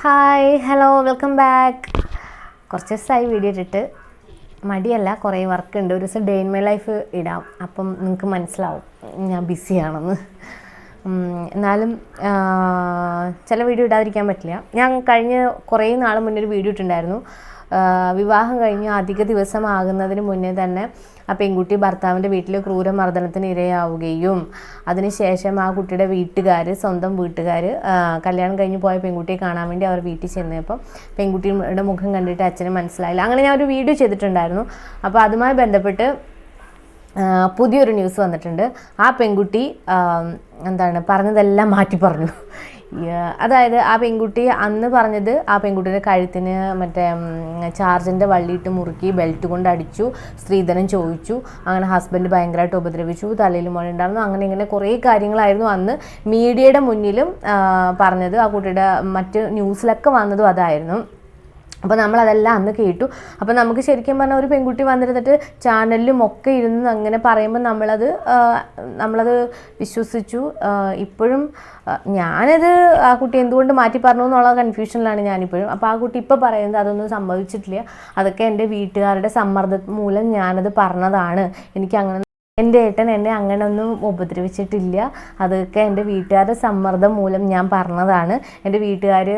Hi hello welcome back കുറച്ച് ദിവസമായി video ഇട്ടിട്ട് മടിയല്ല കുറേ വർക്ക് ഉണ്ട്. ഒരു ദിവസം ഡേ ഇൻ മൈ ലൈഫ് ഇടാം. അപ്പം നിങ്ങൾക്ക് മനസ്സിലാവും ഞാൻ ബിസിയാണെന്ന് എന്നാലും ചില വീഡിയോ ഇടാതിരിക്കാൻ പറ്റില്ല. ഞാൻ കഴിഞ്ഞ കുറേ നാൾ മുന്നേ ഒരു വീഡിയോ ഇട്ടിട്ടുണ്ടായിരുന്നു. വിവാഹം കഴിഞ്ഞ് അധിക ദിവസമാകുന്നതിന് മുന്നേ തന്നെ ആ പെൺകുട്ടി ഭർത്താവിന്റെ വീട്ടിൽ ക്രൂരമർദ്ദനത്തിന് ഇരയാവുകയും അതിനുശേഷം ആ കുട്ടിയുടെ വീട്ടുകാർ സ്വന്തം വീട്ടുകാർ കല്യാണം കഴിഞ്ഞ് പോയ പെൺകുട്ടിയെ കാണാൻ വേണ്ടി അവർ വീട്ടിൽ ചെന്നപ്പം പെൺകുട്ടിയുടെ മുഖം കണ്ടിട്ട് അച്ഛന് മനസ്സിലായില്ല. അങ്ങനെ ഞാൻ ഒരു വീഡിയോ ചെയ്തിട്ടുണ്ടായിരുന്നു. അപ്പോൾ അതുമായി ബന്ധപ്പെട്ട് പുതിയൊരു ന്യൂസ് വന്നിട്ടുണ്ട്. ആ പെൺകുട്ടി എന്താണ് പറഞ്ഞതെല്ലാം മാറ്റി പറഞ്ഞു. അതായത് ആ പെൺകുട്ടി അന്ന് പറഞ്ഞത് ആ പെൺകുട്ടിയുടെ കഴുത്തിന് മറ്റേ ചാർജിന്റെ വള്ളിയിട്ട് മുറുക്കി ബെൽറ്റ് കൊണ്ട് അടിച്ചു. സ്ത്രീധനം ചോദിച്ചു. അങ്ങനെ ഹസ്ബൻഡ് ഭയങ്കരമായിട്ട് ഉപദ്രവിച്ചു. തലയിൽ മുഴ ഉണ്ടായിരുന്നു. അങ്ങനെ ഇങ്ങനെ കുറേ കാര്യങ്ങളായിരുന്നു അന്ന് മീഡിയയുടെ മുന്നിലും പറഞ്ഞത്. ആ കുട്ടിയുടെ മറ്റ് ന്യൂസിലൊക്കെ വന്നതും അതായിരുന്നു. അപ്പോൾ നമ്മളതെല്ലാം അന്ന് കേട്ടു. അപ്പോൾ നമുക്ക് ശരിക്കും പറഞ്ഞാൽ ഒരു പെൺകുട്ടി വന്നിരുന്നിട്ട് ചാനലിലും ഒക്കെ ഇരുന്ന് അങ്ങനെ പറയുമ്പോൾ നമ്മളത് നമ്മളത് വിശ്വസിച്ചു. ഇപ്പോഴും ഞാനത് ആ കുട്ടി എന്തുകൊണ്ട് മാറ്റി പറഞ്ഞു എന്നുള്ള കൺഫ്യൂഷനിലാണ് ഞാനിപ്പോഴും. അപ്പോൾ ആ കുട്ടി ഇപ്പോൾ പറയുന്നത് അതൊന്നും സംഭവിച്ചിട്ടില്ല അതൊക്കെ എന്റെ വീട്ടുകാരുടെ സമ്മർദ്ദം മൂലം ഞാനത് പറഞ്ഞതാണ്. എനിക്ക് അങ്ങനെ എന്റെ ഏട്ടൻ എന്നെ അങ്ങനെ ഒന്നും ഉപദ്രവിച്ചിട്ടില്ല. അതൊക്കെ എന്റെ വീട്ടുകാരുടെ സമ്മർദ്ദം മൂലം ഞാൻ പറഞ്ഞതാണ്. എന്റെ വീട്ടുകാർ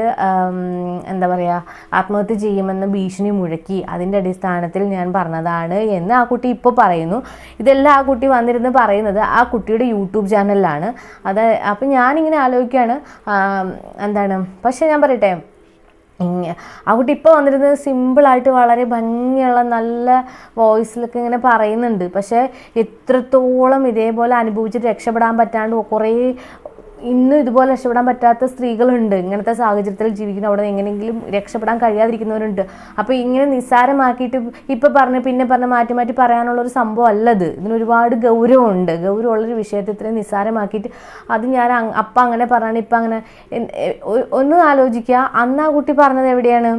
എന്താ പറയുക ആത്മഹത്യ ചെയ്യുമെന്ന് ഭീഷണി മുഴക്കി അതിന്റെ അടിസ്ഥാനത്തിൽ ഞാൻ പറഞ്ഞതാണ് എന്ന് ആ കുട്ടി ഇപ്പോൾ പറയുന്നു. ഇതെല്ലാം ആ കുട്ടി വന്നിരുന്ന് പറയുന്നത് ആ കുട്ടിയുടെ യൂട്യൂബ് ചാനലിലാണ്. അത് അപ്പം ഞാനിങ്ങനെ ആലോചിക്കുകയാണ്. എന്താണ്? പക്ഷേ ഞാൻ പറയട്ടെ കുട്ടി ഇപ്പോൾ വന്നിരുന്നത് സിമ്പിളായിട്ട് വളരെ ഭംഗിയുള്ള നല്ല വോയിസിലൊക്കെ ഇങ്ങനെ പറയുന്നുണ്ട്. പക്ഷേ എത്രത്തോളം ഇതേപോലെ അനുഭവിച്ചിട്ട് രക്ഷപ്പെടാൻ പറ്റാണ്ട് കുറേ ഇന്നും ഇതുപോലെ രക്ഷപ്പെടാൻ പറ്റാത്ത സ്ത്രീകളുണ്ട്. ഇങ്ങനത്തെ സാഹചര്യത്തിൽ ജീവിക്കുന്ന അവിടെ എങ്ങനെയെങ്കിലും രക്ഷപ്പെടാൻ കഴിയാതിരിക്കുന്നവരുണ്ട്. അപ്പോൾ ഇങ്ങനെ നിസ്സാരമാക്കിയിട്ട് ഇപ്പം പറഞ്ഞ് പിന്നെ പറഞ്ഞ് മാറ്റി മാറ്റി പറയാനുള്ള ഒരു സംഭവം അല്ലത്. ഇതിന് ഒരുപാട് ഗൗരവമുണ്ട്. ഗൗരവമുള്ളൊരു വിഷയത്തെ ഇത്രയും നിസ്സാരമാക്കിയിട്ട് അത് ഞാൻ അപ്പം അങ്ങനെ പറഞ്ഞാണ്. ഇപ്പം അങ്ങനെ ഒന്ന് ആലോചിക്കുക അന്ന് ആ കുട്ടി പറഞ്ഞത് എവിടെയാണ്?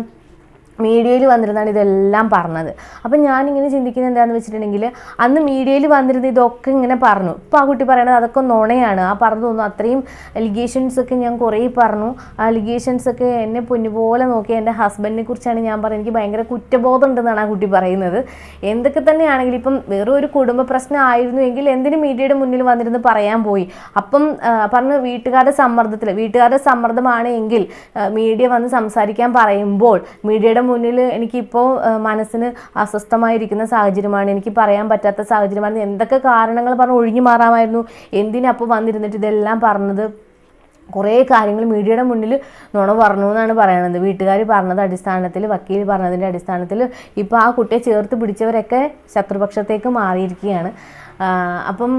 മീഡിയയിൽ വന്നിരുന്നാണ് ഇതെല്ലാം പറഞ്ഞത്. അപ്പം ഞാനിങ്ങനെ ചിന്തിക്കുന്നത് എന്താണെന്ന് വെച്ചിട്ടുണ്ടെങ്കിൽ അന്ന് മീഡിയയിൽ വന്നിരുന്ന ഇതൊക്കെ ഇങ്ങനെ പറഞ്ഞു. ഇപ്പോൾ ആ കുട്ടി പറയണത് അതൊക്കെ നുണയാണ്. ആ പറഞ്ഞു തോന്നുന്നു. അത്രയും അലിഗേഷൻസ് ഒക്കെ ഞാൻ കുറേ പറഞ്ഞു. ആ അലിഗേഷൻസ് ഒക്കെ എന്നെ പൊന്നുപോലെ നോക്കി എന്റെ ഹസ്ബൻഡിനെ കുറിച്ചാണ് ഞാൻ പറയുന്നത് എനിക്ക് ഭയങ്കര കുറ്റബോധം ഉണ്ടെന്നാണ് ആ കുട്ടി പറയുന്നത്. എന്തൊക്കെ തന്നെയാണെങ്കിലും ഇപ്പം വേറെ ഒരു കുടുംബ പ്രശ്നമായിരുന്നു എങ്കിൽ എന്തിന് മീഡിയയുടെ മുന്നിൽ വന്നിരുന്ന് പറയാൻ പോയി? അപ്പം പറഞ്ഞ വീട്ടുകാരുടെ സമ്മർദ്ദത്തിൽ വീട്ടുകാരുടെ സമ്മർദ്ദമാണ് എങ്കിൽ മീഡിയ വന്ന് സംസാരിക്കാൻ പറയുമ്പോൾ മീഡിയയുടെ മുന്നിൽ എനിക്കിപ്പോൾ മനസ്സിന് അസ്വസ്ഥമായിരിക്കുന്ന സാഹചര്യമാണ്. എനിക്ക് പറയാൻ പറ്റാത്ത സാഹചര്യമാണ് എന്തൊക്കെ കാരണങ്ങൾ പറഞ്ഞ് ഒഴിഞ്ഞു മാറാമായിരുന്നു? എന്തിനപ്പോൾ വന്നിരുന്നിട്ട് ഇതെല്ലാം പറഞ്ഞത്? കുറേ കാര്യങ്ങൾ മീഡിയയുടെ മുന്നിൽ നുണ പറഞ്ഞു എന്നാണ് പറയണത്. വീട്ടുകാർ പറഞ്ഞത് അടിസ്ഥാനത്തിൽ വക്കീൽ പറഞ്ഞതിന്റെ അടിസ്ഥാനത്തിൽ. ഇപ്പോൾ ആ കുട്ടിയെ ചേർത്ത് പിടിച്ചവരൊക്കെ ശത്രുപക്ഷത്തേക്ക് മാറിയിരിക്കുകയാണ്. അപ്പം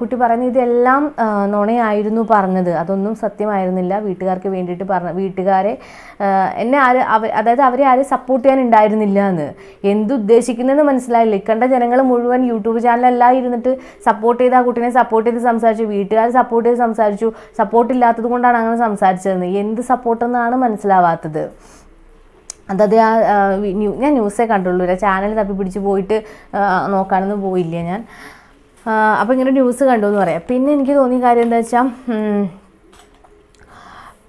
കുട്ടി പറയുന്നത് ഇതെല്ലാം നുണയായിരുന്നു പറഞ്ഞത്. അതൊന്നും സത്യമായിരുന്നില്ല. വീട്ടുകാർക്ക് വേണ്ടിയിട്ട് പറഞ്ഞ വീട്ടുകാരെ എന്നെ ആര് അതായത് അവരെ ആരും സപ്പോർട്ട് ചെയ്യാൻ ഉണ്ടായിരുന്നില്ല എന്ന്. എന്തുദ്ദേശിക്കുന്നതെന്ന് മനസ്സിലായില്ല. ഇക്കണ്ട ജനങ്ങൾ മുഴുവൻ യൂട്യൂബ് ചാനലെല്ലാം ഇരുന്നിട്ട് സപ്പോർട്ട് ചെയ്ത് ആ കുട്ടീനെ സപ്പോർട്ട് ചെയ്ത് സംസാരിച്ചു. വീട്ടുകാർ സപ്പോർട്ട് ചെയ്ത് സംസാരിച്ചു. സപ്പോർട്ട് ഇല്ലാത്തത് കൊണ്ടാണ് അങ്ങനെ സംസാരിച്ചതെന്ന്. എന്ത് സപ്പോർട്ടെന്നാണ് മനസ്സിലാവാത്തത്. അതത് ആ ഞാൻ ന്യൂസേ കണ്ടുള്ളൂ. ചാനൽ തപ്പി പിടിച്ച് പോയിട്ട് നോക്കാനൊന്നും പോയില്ല ഞാൻ. അപ്പോൾ ഇങ്ങനെ ന്യൂസ് കണ്ടു എന്ന് പറയാം. പിന്നെ എനിക്ക് തോന്നിയ കാര്യം എന്താ വെച്ചാൽ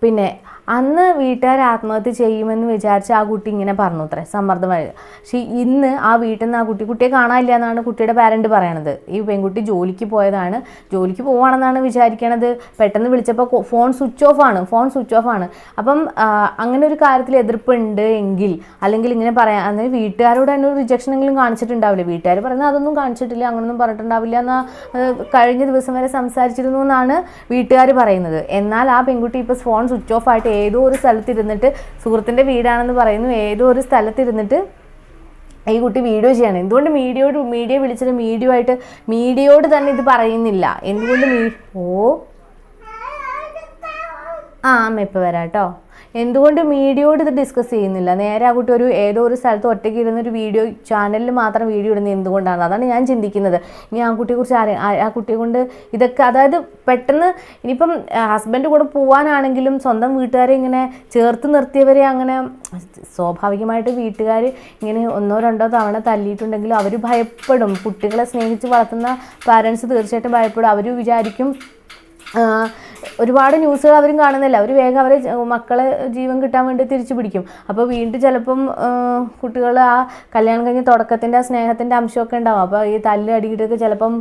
പിന്നെ അന്ന് വീട്ടുകാർ ആത്മഹത്യ ചെയ്യുമെന്ന് വിചാരിച്ച് ആ കുട്ടി ഇങ്ങനെ പറഞ്ഞു അത്രേ സമ്മർദ്ദമായി. പക്ഷേ ഇന്ന് ആ വീട്ടിൽ നിന്ന് ആ കുട്ടി കുട്ടിയെ കാണാനില്ല എന്നാണ് കുട്ടിയുടെ പാരന്റ് പറയണത്. ഈ പെൺകുട്ടി ജോലിക്ക് പോയതാണ് ജോലിക്ക് പോവാണെന്നാണ് വിചാരിക്കണത്. പെട്ടെന്ന് വിളിച്ചപ്പോൾ ഫോൺ സ്വിച്ച് ഓഫ് ആണ് ഫോൺ സ്വിച്ച് ഓഫ് ആണ്. അപ്പം അങ്ങനെ ഒരു കാര്യത്തിൽ എതിർപ്പുണ്ട് എങ്കിൽ അല്ലെങ്കിൽ ഇങ്ങനെ പറയാം അതായത് വീട്ടുകാരോട് തന്നെ ഒരു റിജക്ഷൻ എങ്കിലും കാണിച്ചിട്ടുണ്ടാവില്ല? വീട്ടുകാർ പറയുന്നത് അതൊന്നും കാണിച്ചിട്ടില്ല അങ്ങനൊന്നും പറഞ്ഞിട്ടുണ്ടാവില്ല എന്നാ കഴിഞ്ഞ ദിവസം വരെ സംസാരിച്ചിരുന്നു എന്നാണ് വീട്ടുകാർ പറയുന്നത്. എന്നാൽ ആ പെൺകുട്ടി ഇപ്പോൾ ഫോൺ സ്വിച്ച് ഓഫ് ആയിട്ട് ഏതോ ഒരു സ്ഥലത്തിരുന്നിട്ട് സുഹൃത്തിന്റെ വീടാണെന്ന് പറയുന്നു. ഏതോ ഒരു സ്ഥലത്തിരുന്നിട്ട് ഈ കുട്ടി വീഡിയോ ചെയ്യാണ്. എന്തുകൊണ്ട് മീഡിയോ മീഡിയ വിളിച്ചിട്ട് മീഡിയോ ആയിട്ട് മീഡിയോട് തന്നെ ഇത് പറയുന്നില്ല? എന്തുകൊണ്ട് മീ ഓ. ആ അമ്മ ഇപ്പോൾ വരാം കേട്ടോ എന്തുകൊണ്ട് മീഡിയയോട് ഇത് ഡിസ്കസ് ചെയ്യുന്നില്ല? നേരെ ആ കുട്ടി ഒരു ഏതോ ഒരു സ്ഥലത്ത് ഒറ്റയ്ക്ക് ഇരുന്നൊരു വീഡിയോ ചാനലിൽ മാത്രം വീഡിയോ ഇടുന്നത് എന്തുകൊണ്ടാണ്? അതാണ് ഞാൻ ചിന്തിക്കുന്നത്. ഇനി ആ കുട്ടിയെക്കുറിച്ച് ആരെ ആ- കുട്ടിയെ കൊണ്ട് ഇതൊക്കെ അതായത് പെട്ടെന്ന് ഇനിയിപ്പം ഹസ്ബൻഡ് കൂടെ പോകാനാണെങ്കിലും സ്വന്തം വീട്ടുകാരെ ഇങ്ങനെ ചേർത്ത് നിർത്തിയവരെ അങ്ങനെ സ്വാഭാവികമായിട്ട് വീട്ടുകാർ ഇങ്ങനെ ഒന്നോ രണ്ടോ തവണ തല്ലിയിട്ടുണ്ടെങ്കിലും അവർ ഭയപ്പെടും. കുട്ടികളെ സ്നേഹിച്ച് വളർത്തുന്ന പാരൻസ് തീർച്ചയായിട്ടും ഭയപ്പെടും. അവർ വിചാരിക്കും ഒരുപാട് ന്യൂസുകൾ അവരും കാണുന്നില്ല. അവർ വേഗം അവരെ മക്കളെ ജീവൻ കിട്ടാൻ വേണ്ടി തിരിച്ചു പിടിക്കും. അപ്പോൾ വീണ്ടും ചിലപ്പം കുട്ടികൾ ആ കല്യാണം കഴിഞ്ഞ തുടക്കത്തിന്റെ ആ സ്നേഹത്തിന്റെ അംശമൊക്കെ ഉണ്ടാവും. അപ്പോൾ ഈ തല്ല് അടിയിട്ടൊക്കെ ചിലപ്പം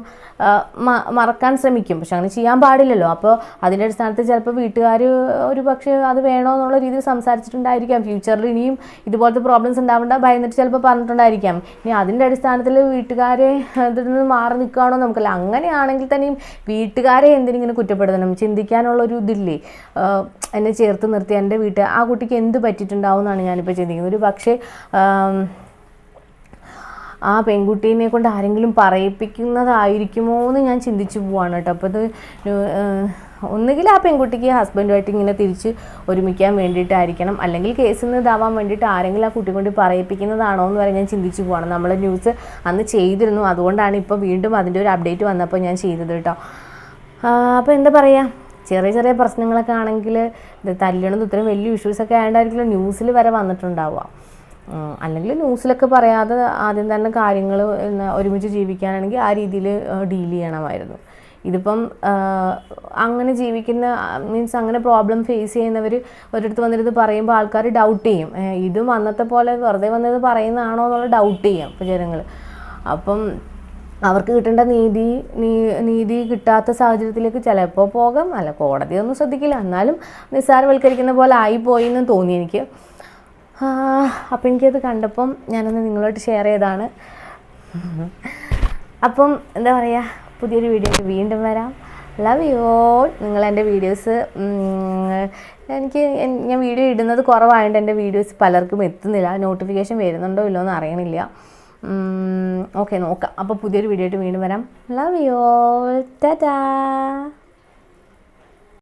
മറക്കാൻ ശ്രമിക്കും. പക്ഷെ അങ്ങനെ ചെയ്യാൻ പാടില്ലല്ലോ. അപ്പോൾ അതിന്റെ അടിസ്ഥാനത്തിൽ ചിലപ്പോൾ വീട്ടുകാർ ഒരു പക്ഷേ അത് വേണോ എന്നുള്ള രീതിയിൽ സംസാരിച്ചിട്ടുണ്ടായിരിക്കാം. ഫ്യൂച്ചറിൽ ഇനിയും ഇതുപോലത്തെ പ്രോബ്ലംസ് ഉണ്ടാവേണ്ട ഭയന്നിട്ട് ചിലപ്പോൾ പറഞ്ഞിട്ടുണ്ടായിരിക്കാം. ഇനി അതിന്റെ അടിസ്ഥാനത്തിൽ വീട്ടുകാരെ ഇതിൽ നിന്ന് മാറി നിൽക്കുകയാണോ നമുക്കല്ല അങ്ങനെയാണെങ്കിൽ തന്നെയും വീട്ടുകാരെ എന്തിനിങ്ങനെ കുറ്റപ്പെടുത്തണം ചിന്തിക്കാനുള്ള ഒരു ഇതില്ലേ എന്നെ ചേർത്ത് നിർത്തി എന്റെ വീട്ടിൽ ആ കുട്ടിക്ക് എന്ത് പറ്റിയിട്ടുണ്ടാവും എന്നാണ് ഞാനിപ്പോൾ ചിന്തിക്കുന്നത്. ഒരു പക്ഷേ ആ പെൺകുട്ടീനെ കൊണ്ട് ആരെങ്കിലും പറയിപ്പിക്കുന്നതായിരിക്കുമോ എന്ന് ഞാൻ ചിന്തിച്ചു പോവാണ് കേട്ടോ. അപ്പോൾ ഇത് ഒന്നുകിൽ ആ പെൺകുട്ടിക്ക് ഹസ്ബൻഡുമായിട്ട് ഇങ്ങനെ തിരിച്ച് ഒരുമിക്കാൻ വേണ്ടിയിട്ടായിരിക്കണം. അല്ലെങ്കിൽ കേസിൽ നിന്ന് ഇതാവാൻ വേണ്ടിയിട്ട് ആരെങ്കിലും ആ കുട്ടി കൊണ്ട് പറയിപ്പിക്കുന്നതാണോ എന്ന് വരെ ഞാൻ ചിന്തിച്ചു പോവാണ്. നമ്മൾ ന്യൂസ് അന്ന് ചെയ്തിരുന്നു. അതുകൊണ്ടാണ് ഇപ്പോൾ വീണ്ടും അതിന്റെ ഒരു അപ്ഡേറ്റ് വന്നപ്പോൾ ഞാൻ ചെയ്തത് കേട്ടോ. അപ്പോൾ എന്താ പറയുക ചെറിയ ചെറിയ പ്രശ്നങ്ങളൊക്കെ ആണെങ്കിൽ ഇത് തല്ലണത് ഇത്രയും വലിയ ഇഷ്യൂസൊക്കെ ആയതുകൊണ്ടായിരിക്കും ന്യൂസിൽ വരെ വന്നിട്ടുണ്ടാവുക. അല്ലെങ്കിൽ ന്യൂസിലൊക്കെ പറയാതെ ആദ്യം തന്നെ കാര്യങ്ങൾ ഒരുമിച്ച് ജീവിക്കാനാണെങ്കിൽ ആ രീതിയിൽ ഡീൽ ചെയ്യണമായിരുന്നു. ഇതിപ്പം അങ്ങനെ ജീവിക്കുന്ന മീൻസ് അങ്ങനെ പ്രോബ്ലം ഫേസ് ചെയ്യുന്നവർ ഒരിടത്ത് വന്നിരുന്ന് പറയുമ്പോൾ ആൾക്കാർ ഡൗട്ട് ചെയ്യും. ഇതും അന്നത്തെ പോലെ വെറുതെ വന്നത് പറയുന്നതാണോ എന്നുള്ള ഡൗട്ട് ചെയ്യാം ഇപ്പോൾ ജനങ്ങൾ അപ്പം അവർക്ക് കിട്ടേണ്ട നീതി നീതി കിട്ടാത്ത സാഹചര്യത്തിലേക്ക് ചിലപ്പോൾ പോകാം. അല്ല കോടതിയൊന്നും ശ്രദ്ധിക്കില്ല. എന്നാലും നിസ്സാരവൽക്കരിക്കുന്ന പോലെ ആയിപ്പോയി എന്ന് തോന്നി എനിക്ക്. അപ്പം എനിക്കത് കണ്ടപ്പം ഞാനൊന്ന് നിങ്ങളോട്ട് ഷെയർ ചെയ്താണ്. അപ്പം എന്താ പറയുക പുതിയൊരു വീഡിയോ വീണ്ടും വരാം. ലവ് യു ഓൾ നിങ്ങൾ എന്റെ വീഡിയോസ് എനിക്ക് ഞാൻ വീഡിയോ ഇടുന്നത് കുറവായതുകൊണ്ട് എന്റെ വീഡിയോസ് പലർക്കും എത്തുന്നില്ല. നോട്ടിഫിക്കേഷൻ വരുന്നുണ്ടോ ഇല്ലോ എന്ന് അറിയണില്ല. ഓക്കെ നോക്കാം. അപ്പോൾ പുതിയൊരു വീഡിയോ ആയിട്ട് വീണ്ടും വരാം. Love you all Tata